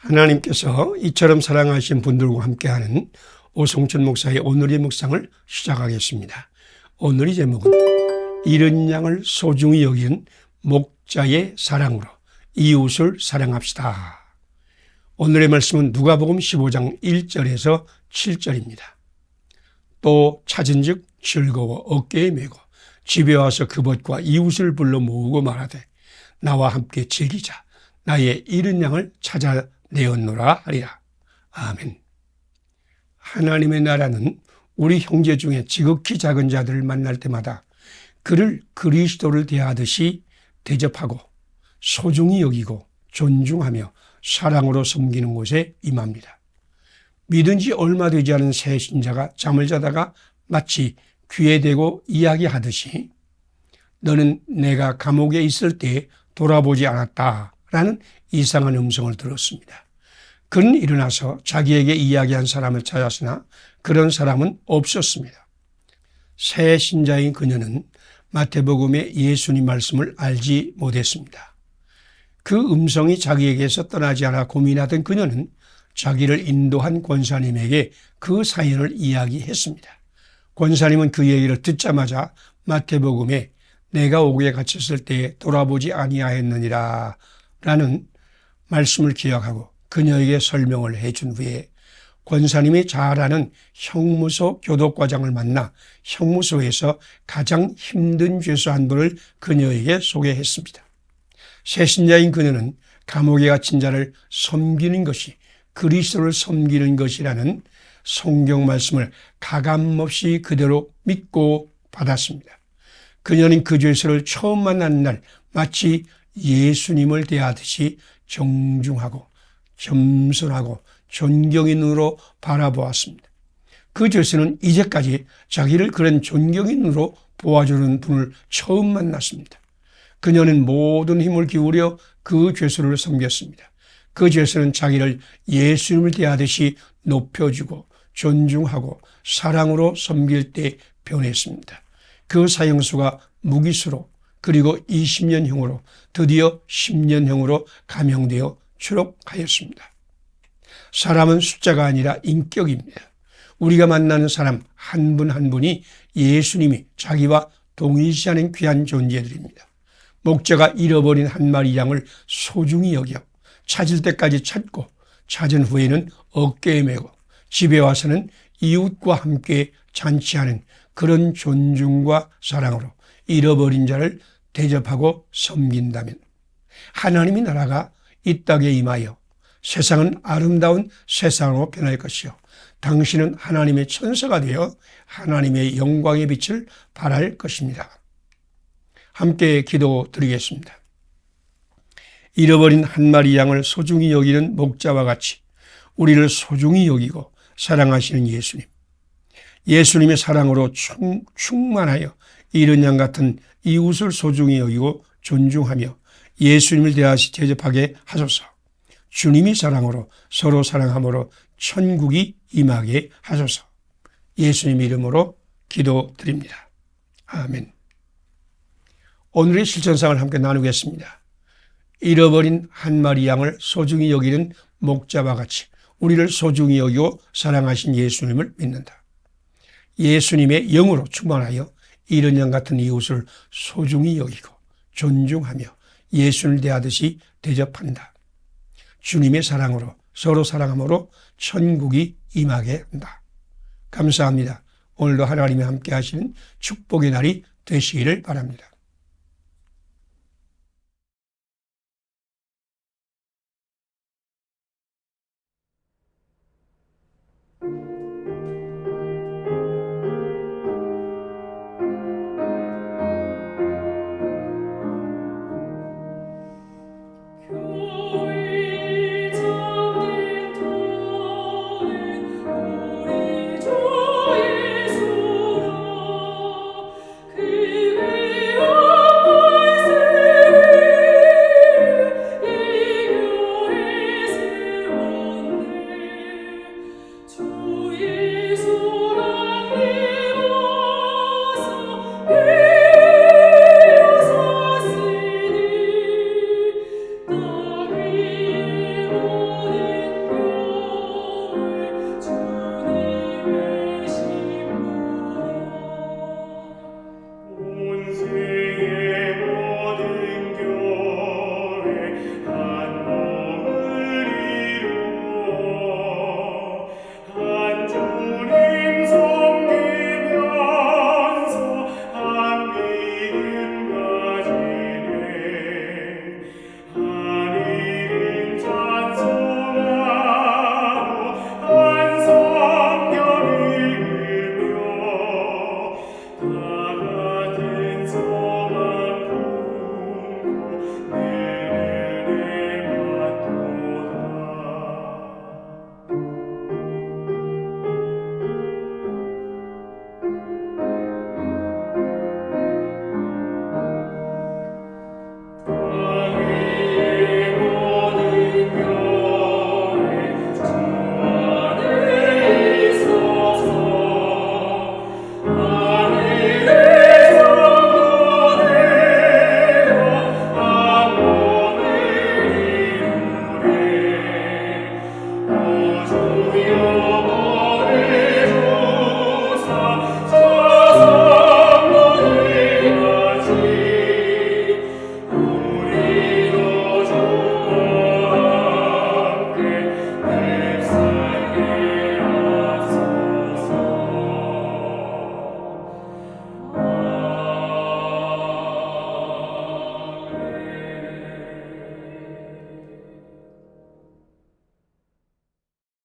하나님께서 이처럼 사랑하신 분들과 함께하는 오성천 목사의 오늘의 묵상을 시작하겠습니다. 오늘의 제목은 이른 양을 소중히 여기는 목자의 사랑으로 이웃을 사랑합시다. 오늘의 말씀은 누가복음 15장 1절에서 7절입니다. 또 찾은즉 즐거워 어깨에 메고 집에 와서 그것과 이웃을 불러 모으고 말하되 나와 함께 즐기자 나의 이른 양을 찾아 내었노라 하리라. 아멘. 하나님의 나라는 우리 형제 중에 지극히 작은 자들을 만날 때마다 그를 그리스도를 대하듯이 대접하고 소중히 여기고 존중하며 사랑으로 섬기는 곳에 임합니다. 믿은 지 얼마 되지 않은 새 신자가 잠을 자다가 마치 귀에 대고 이야기하듯이 너는 내가 감옥에 있을 때 돌아보지 않았다 라는 이상한 음성을 들었습니다. 그는 일어나서 자기에게 이야기한 사람을 찾았으나 그런 사람은 없었습니다. 새 신자인 그녀는 마태복음의 예수님 말씀을 알지 못했습니다. 그 음성이 자기에게서 떠나지 않아 고민하던 그녀는 자기를 인도한 권사님에게 그 사연을 이야기했습니다. 권사님은 그 얘기를 듣자마자 마태복음에 내가 옥에 갇혔을 때 돌아보지 아니하였느니라 라는 말씀을 기억하고 그녀에게 설명을 해준 후에 권사님이 잘 아는 형무소 교독과장을 만나 형무소에서 가장 힘든 죄수 한 분을 그녀에게 소개했습니다. 새신자인 그녀는 감옥에 갇힌 자를 섬기는 것이 그리스도를 섬기는 것이라는 성경 말씀을 가감없이 그대로 믿고 받았습니다. 그녀는 그 죄수를 처음 만난 날 마치 예수님을 대하듯이 정중하고 겸손하고 존경의 눈으로 바라보았습니다. 그 죄수는 이제까지 자기를 그런 존경의 눈으로 보아주는 분을 처음 만났습니다. 그녀는 모든 힘을 기울여 그 죄수를 섬겼습니다. 그 죄수는 자기를 예수님을 대하듯이 높여주고 존중하고 사랑으로 섬길 때 변했습니다. 그 사형수가 무기수로 그리고 20년형으로 드디어 10년형으로 감형되어 추록하였습니다. 사람은 숫자가 아니라 인격입니다. 우리가 만나는 사람 한분한 분이 예수님이 자기와 동일시 하는 귀한 존재들입니다. 목자가 잃어버린 한 마리 양을 소중히 여겨 찾을 때까지 찾고 찾은 후에는 어깨에 메고 집에 와서는 이웃과 함께 잔치하는 그런 존중과 사랑으로 잃어버린 자를 대접하고 섬긴다면 하나님의 나라가 이 땅에 임하여 세상은 아름다운 세상으로 변할 것이요. 당신은 하나님의 천사가 되어 하나님의 영광의 빛을 발할 것입니다. 함께 기도 드리겠습니다. 잃어버린 한 마리 양을 소중히 여기는 목자와 같이 우리를 소중히 여기고 사랑하시는 예수님. 예수님의 사랑으로 충, 충만하여 이런 양 같은 이웃을 소중히 여기고 존중하며 예수님을 대하시 제접하게 하소서. 주님이 사랑으로 서로 사랑함으로 천국이 임하게 하소서. 예수님 이름으로 기도드립니다. 아멘. 오늘의 실천상을 함께 나누겠습니다. 잃어버린 한 마리 양을 소중히 여기는 목자와 같이 우리를 소중히 여기고 사랑하신 예수님을 믿는다. 예수님의 영으로 충만하여 이런 양 같은 이웃을 소중히 여기고 존중하며 예수를 대하듯이 대접한다. 주님의 사랑으로 서로 사랑함으로 천국이 임하게 한다. 감사합니다. 오늘도 하나님이 함께 하시는 축복의 날이 되시기를 바랍니다.